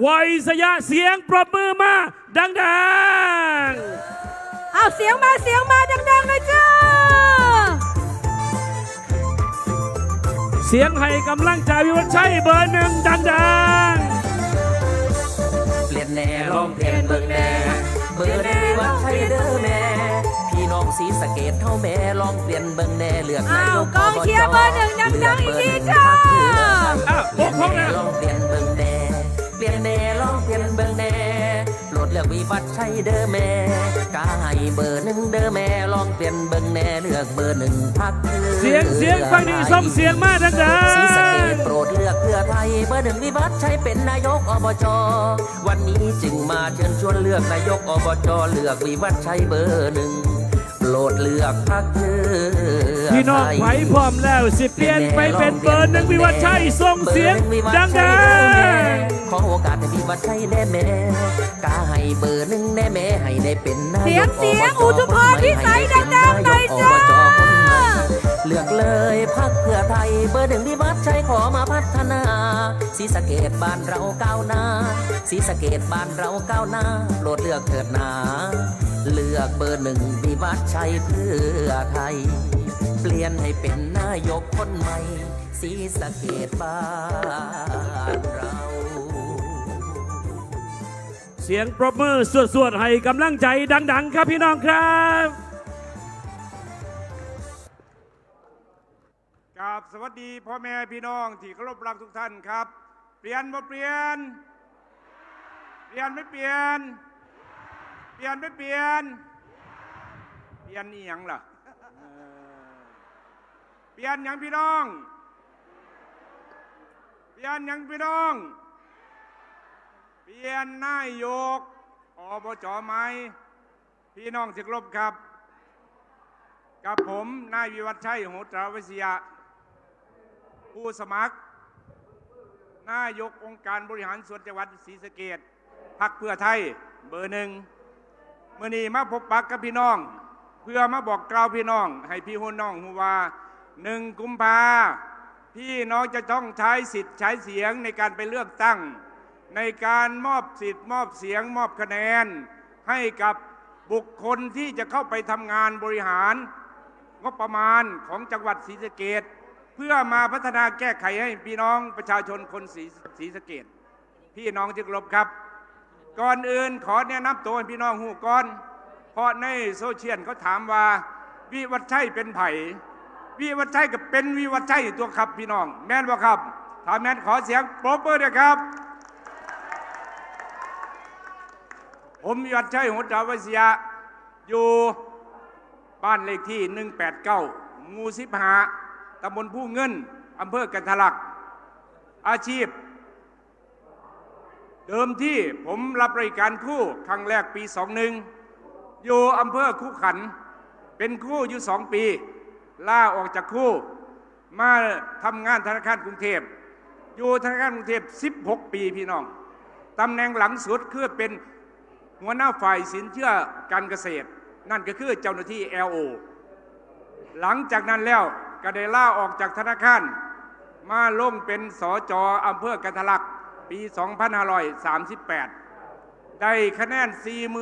ไวยสยะเสียงปรบมือมาดังเอาเสียงมาเสียงมาดังๆเลยจ้าๆเสียงให้กำลังใจวิวัฒน์ชัยเบอร์หนึ่งดังเปลี่ยนแน่ลองเปลี่ยนเบิ่งแน่เบอร์แน่ว่าใช่เด้อแม่พี่น้องสีสะเกตเท่าแม่ลองเปลี่ยนเบิ่งแน่เลือกนายกอ้าวกองเชียร์เบอร์หนึ่งดังๆอีกทีจ้าๆอ้าวเปพลี่วยกนพวกแน่นะลองเปลี่ยนเบิ่งแน่ เปลี่ยนแน่ลองเปลี่ยนเบิ่งแน่โปรดเลือกวิวัฒน์ชัยเด้อแม่กาให้เบอร์หนึ่งเด้อแม่ลองเปลี่ยนเบิ่งแน่เลือกเบอร์หนึ่งพักเสียงเสียงฟังดีส่งเสียงมาดังสีสะเกตๆโปรดเลือกเพื่อไทยเบอร์หนึ่งวิวัฒน์ชัยเป็นนายกอบจวันนี้จึงมาเชิญชวนเลือกนายกอบจเลือกวิวัฒน์ชัยเบอร์หนึ่งโปรดเลือกพักเพื่อพี่น้องไหวพร้อมแล้วสิเปลี่ยนไปเป็นเบอร์หนึ่งวิวัฒน์ชัยส่งเสียงดังขอโอกาส ให้วิวัฒน์ชัยแน่แม่กาให้เบอร์หนึ่งแน่แม่ให้ได้เป็นนายกเสียงเสียงบจอุทุพรพิสัยดังๆหน่อยจ้าอบจคนใหม่เลือกเลยพักเพื่อไทยเบอร์หนึ่งวิวัฒน์ชัยขอมาพัฒนาสีสะเกตบ้านเราก้าวหน้าสีสะเกตบ้านเราก้าวหน้าโปรดเลือกเถิดนาเลือกเบอร์หนึ่งวิวัฒน์ชัยเพื่อไทย เปลี่ยนให้เป็นนายกคนใหม่สีสะเกตบ้านเรา เสียงปรบมือสวดๆให้กำลังใจดัง ๆ ครับพี่น้องครับกราบสวัสดีพ่อแม่พี่น้องที่เคารพรักทุกท่านครับ เปลี่ยนมาเปลี่ยน เปลี่ยนไม่เปลี่ยน เปลี่ยนไม่เปลี่ยน เปลี่ยนนี่ยังล่ะเปลี่ยนยังพี่น้อง เปลี่ยนยังพี่น้อง เปลี่ยนนายกอบจไหมพี่น้องที่ครพครับ กับผมนายวิวัฒน์ชัยโหตราวิศยะผู้สมัคร นายกองค์การบริหารส่วนจังหวัดศรีสะเกดพักเพื่อไทยเบอร์หนึ่งเมื่อนี้มาพบปักกับพี่น้อง เพื่อมาบอกกล่าวพี่น้อง ให้พี่หุ่นน้องหูวาหนึ่งกุมภาพี่น้องจะต้องใช้สิทธิ์ใช้เสียงในการไปเลือกตั้ง ในการมอบสิทธิ์มอบเสียงมอบคะแนน ให้กับบุคคลที่จะเข้าไปทำงานบริหารงบประมาณของจังหวัดศรีสะเกดเพื่อมาพัฒนาแก้ไขให้พี่น้องประชาชนคนศรีศรีสะเกดพี่น้องที่รพครับ ก่อนอื่นขอแนะนำตัวให้พี่น้องหูก่อน เพราะในโซเชียลเขาถามว่า วิวัฒชัยเป็นไผ่วิวัฒชัยกับเป็นวิวัฒชัยตัวครับพี่น้อง แม่นบ่ครับถ้าแม่นขอเสียงปรบมือด้วยครับ ผมวิวัฒน์ชัยหัวจาวิศยะอยู่บ้านเลขที่ 189หมู่สิบหาตำบลผู้เงินอำเภอกันทลัก อาชีพ เดิมที่ผมรับบริการคู่ครั้งแรกปี 21 อยู่อำเภอคู่ขัน เป็นคู่อยู่สองปี ล่าออกจากคู่ มาทำงานธนาคารกรุงเทพ อยู่ธนาคารกรุงเทพ 16 ปีพี่น้องตำแหน่งหลังสุดคือเป็น หัวหน้าฝ่ายสินเชื่อการเกษตร นั่นก็คือเจ้าหน้าที่ LO หลังจากนั้นแล้วก็ได้ล่าออกจากธนาคาร มาลงเป็นสอจออำเภอกันทลักปี 2538 ได้คะแนน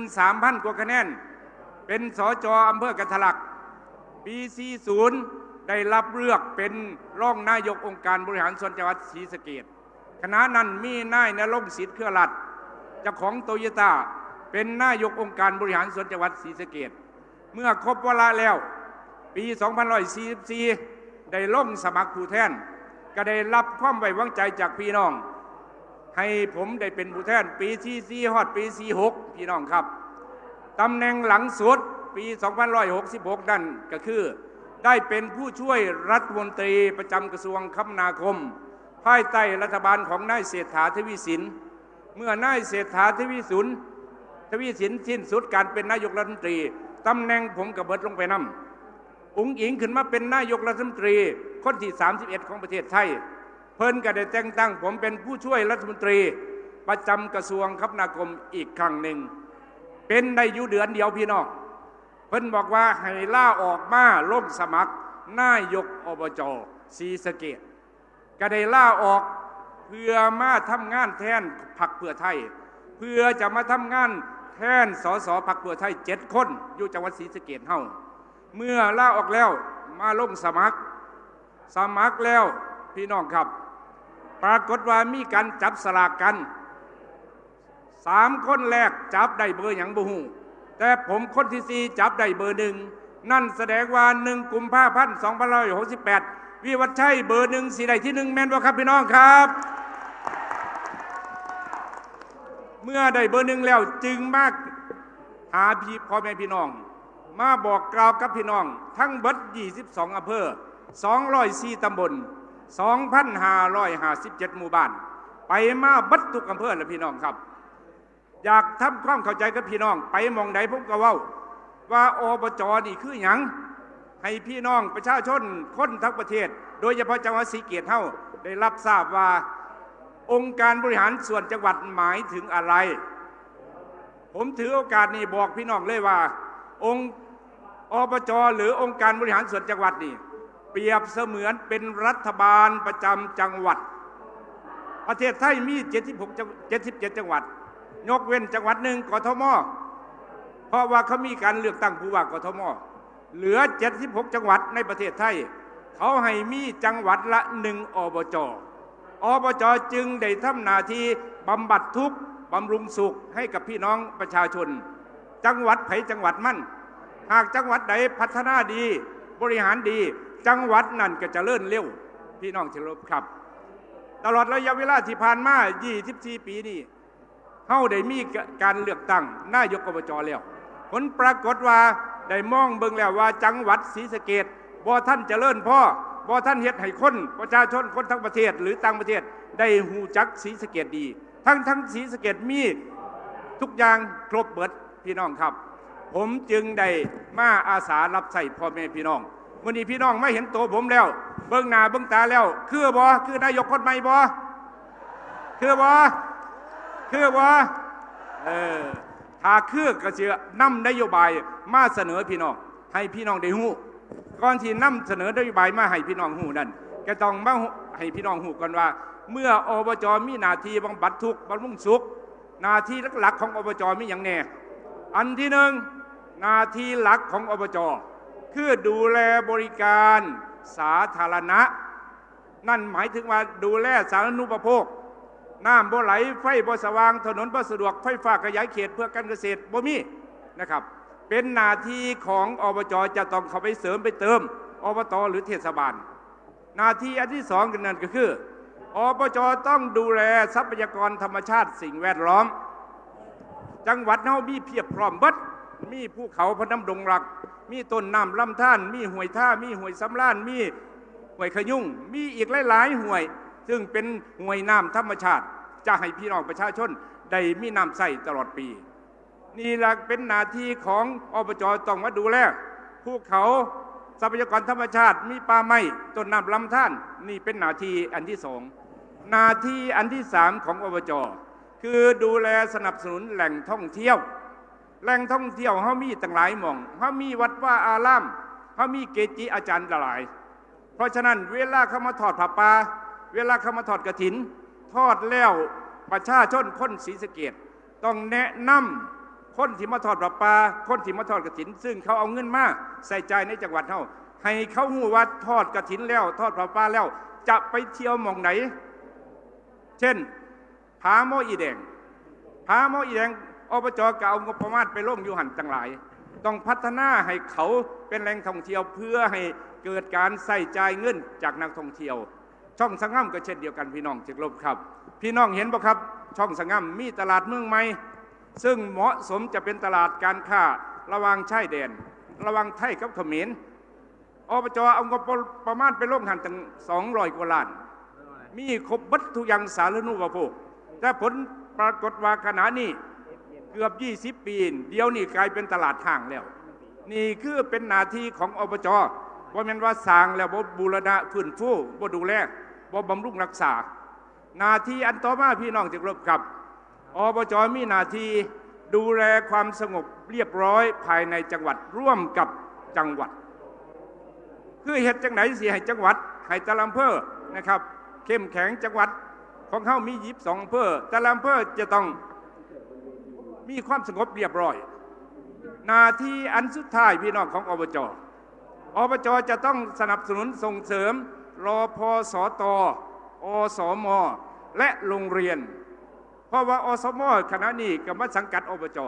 43,000 กว่าคะแนน เป็นสอจออำเภอกันทลักปี 40 ได้รับเลือกเป็นรองนายกองค์การบริหารส่วนจังหวัดศรีสะเกดคณะนั้นมีนายนรงค์สิทธิ์เครือรัฐเจ้าของโตโยต้า เป็นนายกองค์การบริหารส่วนจังหวัดศรีสะเกดเมื่อครบวาระแล้ว ปี 2544 ได้ลงสมัครผู้แทน ก็ได้รับความไว้วางใจจากพี่น้อง ให้ผมได้เป็นผู้แทน ปีที่4ฮอดปี 46 พี่น้องครับตำแหน่งหลังสุดปี 2566 นั่นก็คือ ได้เป็นผู้ช่วยรัฐมนตรีประจำกระทรวงคมนาคม ภายใต้รัฐบาลของนายเศรษฐาทวีสิน เมื่อนายเศรษฐาทวีสุน ทวีสินสิ้นสุดการเป็นนายกรัฐมนตรีตำแหน่งผมกับเบิดลงไปนำอุ๋งอิงขึ้นมาเป็นนายกรัฐมนตรี คนที่ 31 ของประเทศไทย เพิ่นก็ได้แต่งตั้งผมเป็นผู้ช่วยรัฐมนตรี ประจำกระทรวงคมนาคมอีกครั้งหนึ่ง เป็นในยู่เดือนเดียวพี่น้องเพิ่นบอกว่าให้ล่าออกมาลงสมัคร นายกอบจศรีสะเกดก็ได้ล่าออกเพื่อมาทำงานแทนพักเพื่อไทย เพื่อจะมาทำงาน แทนสสพักเพื่อไทยเจ็ดคน อยู่จังหวัดศรีสะเกดเฮาเมื่อล่าออกแล้วมาลงสมัคร สมัครแล้วพี่น้องครับ ปรากฏว่ามีการจับสลากกันสามคนแรกจับได้เบอร์อย่างบูฮูแต่ผมคนที่สี่จับได้เบอร์หนึ่งนั่นแสดงว่าหนึ่งกุมภาพันธ์สองพันร้อยหกสิบแปดวิวัฒชัยเบอร์หนึ่งสีใดที่หนึ่งแมนบ่ครับพี่น้องครับ เมื่อได้เบอร์หนึ่งแล้วจึงมากหาพี่พ่อแม่พี่น้อง มาบอกกล่าวกับพี่น้อง ทั้งเบิด22อำเภอ204ตำบล 2,557 หมู่บ้าน ไปมาบัดทุกอำเภอแล้วพี่น้องครับ อยากทำความเข้าใจกับพี่น้อง ไปมองใดผมก็ว่าว่าอบจนี่คือหยังให้พี่น้องประชาชนคนทั้งประเทศ โดยเฉพาะจังหวัดศรีเกียรติเฮาได้รับทราบว่า องค์การบริหารส่วนจังหวัดหมายถึงอะไร ผมถือโอกาสนี้บอกพี่น้องเลยว่า องค์อบจหรือองค์การบริหารส่วนจังหวัดนี่ เปรียบเสมือนเป็นรัฐบาลประจำจังหวัด ประเทศไทยมี 76จัง77 จังหวัด ยกเว้นจังหวัดหนึ่งกทมเพราะว่าเขามีการเลือกตั้งผู้ว่ากทมเหลือ 76 จังหวัดในประเทศไทย เขาให้มีจังหวัดละหนึ่งอบจ อบจจึงได้ทำหน้าที่บำบัดทุกข์บำรุงสุขให้กับพี่น้องประชาชน จังหวัดไผจังหวัดมั่น หากจังหวัดใดพัฒนาดีบริหารดี จังหวัดนั้นก็จะเลื่อนเร็ว พี่น้องที่เคารพครับ ตลอดระยะเวลาที่ผ่านมา 24 ปีนี้เฮาได้มีการเลือกตั้งนายกอบจแล้ว ผลปรากฏว่าได้มองเบิ่งแล้วว่าจังหวัดศรีสะเกดบ่ท่านจเจริญพ่อ บ่ท่านเฮ็ดให้คนประชาชนคนทั้งประเทศหรือต่างประเทศได้หูจักศรีสะเกดดี ทั้งทั้งศรีสะเกดมีทุกอย่างครบเบิดพี่น้องครับ ผมจึงได้มาอาสารับใส่พ่อแม่พี่น้องวันนี้พี่น้องไม่เห็นตัวผมแล้ว เบิ่งหน้าเบิ่งตาแล้ว คือบ่คือนายกคนใหม่บ่คือบ่คือว่าเออถ้าคือก็จะนำนโยบายมาเสนอพี่น้อง ให้พี่น้องได้หู ก่อนที่นำเสนอนโยบายมาให้พี่น้องหูนั่นก็ต้องมาให้พี่น้องหูก่อนว่า เมื่ออบจมีหน้าที่บำบัดทุกข์บำรุงสุขหน้าที่หลักๆของอบจมีอย่างแน่อันที่หนึ่งหน้าที่หลักของอบจคือดูแลบริการสาธารณะ นั่นหมายถึงว่าดูแลสาธารณูปโภคน้ำบ่ไหลไฟบ่สว่างถนนบ่สะดวกไฟฟ้าขยายเขตเพื่อการเกษตรบ่มีนะครับ เป็นหน้าที่ของอบจจะต้องเข้าไปเสริมไปเติมอบตหรือเทศบาล หน้าที่อันที่สองกันนั่นก็คืออบจต้องดูแลทรัพยากรธรรมชาติสิ่งแวดล้อม จังหวัดเฮามีเพียบพร้อมบัดมีภูเขาพนน้ำดงรัก มีต้นน้ำลำธารมีห้วยท่ามีห้วยสำล้านมีห้วยขยุ่ง มีอีกหลายๆห้วย ซึ่งเป็นห้วยน้ำธรรมชาติ จะให้พี่น้องประชาชนได้มีน้ำใส่ตลอดปี นี่แหละเป็นหน้าที่ของอบจต้องมาดูแลภูเขาทรัพยากรธรรมชาติ มีป่าไม้ต้นน้ำลำธารนี่เป็นหน้าที่อันที่สองหน้าที่อันที่สามของอบจคือดูแลสนับสนุนแหล่งท่องเที่ยว แหล่งท่องเที่ยวเขามีตั้งหลายหม่องเขามีวัดว่าอารามเขามีเกจิอาจารย์หลาย เพราะฉะนั้นเวลาเขามาทอดผ้าป่าเวลาเขามาทอดกระถิน ทอดแล้วประชาชนคนศรีสะเกดต้องแนะนำ คนที่มาทอดผ้าป่าคนที่มาทอดกระถิน ซึ่งเขาเอาเงินมาใส่ใจในจังหวัดเขาให้เขาหูว่าทอดกระถินแล้ว ทอดผ้าป่าแล้ว จะไปเที่ยวมองไหน เช่นผาโมอีแดงผาโมอีแดงอบจก็เอางบประมาณไปลงอยู่หันต่างหลาย ต้องพัฒนาให้เขาเป็นแหล่งท่องเที่ยวเพื่อให้เกิดการใส่ใจเงินจากนักท่องเที่ยว ช่องสังงามก็เช่นเดียวกันพี่น้องจิกลบครับ พี่น้องเห็นบ่ครับ ช่องสังงามมีตลาดเมืองใหม่ ซึ่งเหมาะสมจะเป็นตลาดการค้าระว่างชายแดน ระว่างไทยกับเขมรอบจเอางบประมาณไปลงหันตั้ง200กว่าล้าน มีครบบัตทุย่างสาธารณูปโภคแต่ผลปรากฏว่าขณะนี้เกือบ 20 ปี เดียวนี่กลายเป็นตลาดห้างแล้ว นี่คือเป็นหน้าที่ของอบจบ่แม่นว่าสร้างแล้วบ่บูรณะฟื้นฟูบ่ดูแลบ่บำรุงรักษาหน้าที่อันต่อมาพี่น้องที่เคารพครับ อบจมีหน้าที่ดูแลความสงบเรียบร้อยภายในจังหวัดร่วมกับจังหวัด คือเหตุจังไหนเสิให้จังหวัดให้ตะลำเภอนะครับ เข้มแข็งจังหวัดของเขามียิบสองอำเภอต่ลำเภอจะต้องมีความสงบเรียบร้อยหนาที่อันสุดท้ายพี่น้องของอบจอบจจะต้องสนับสนุนส่งเสริมรอพอสอตอสมและโรงเรียน เพราะว่าอสมขณะนี้กับมาสังกัดอบจ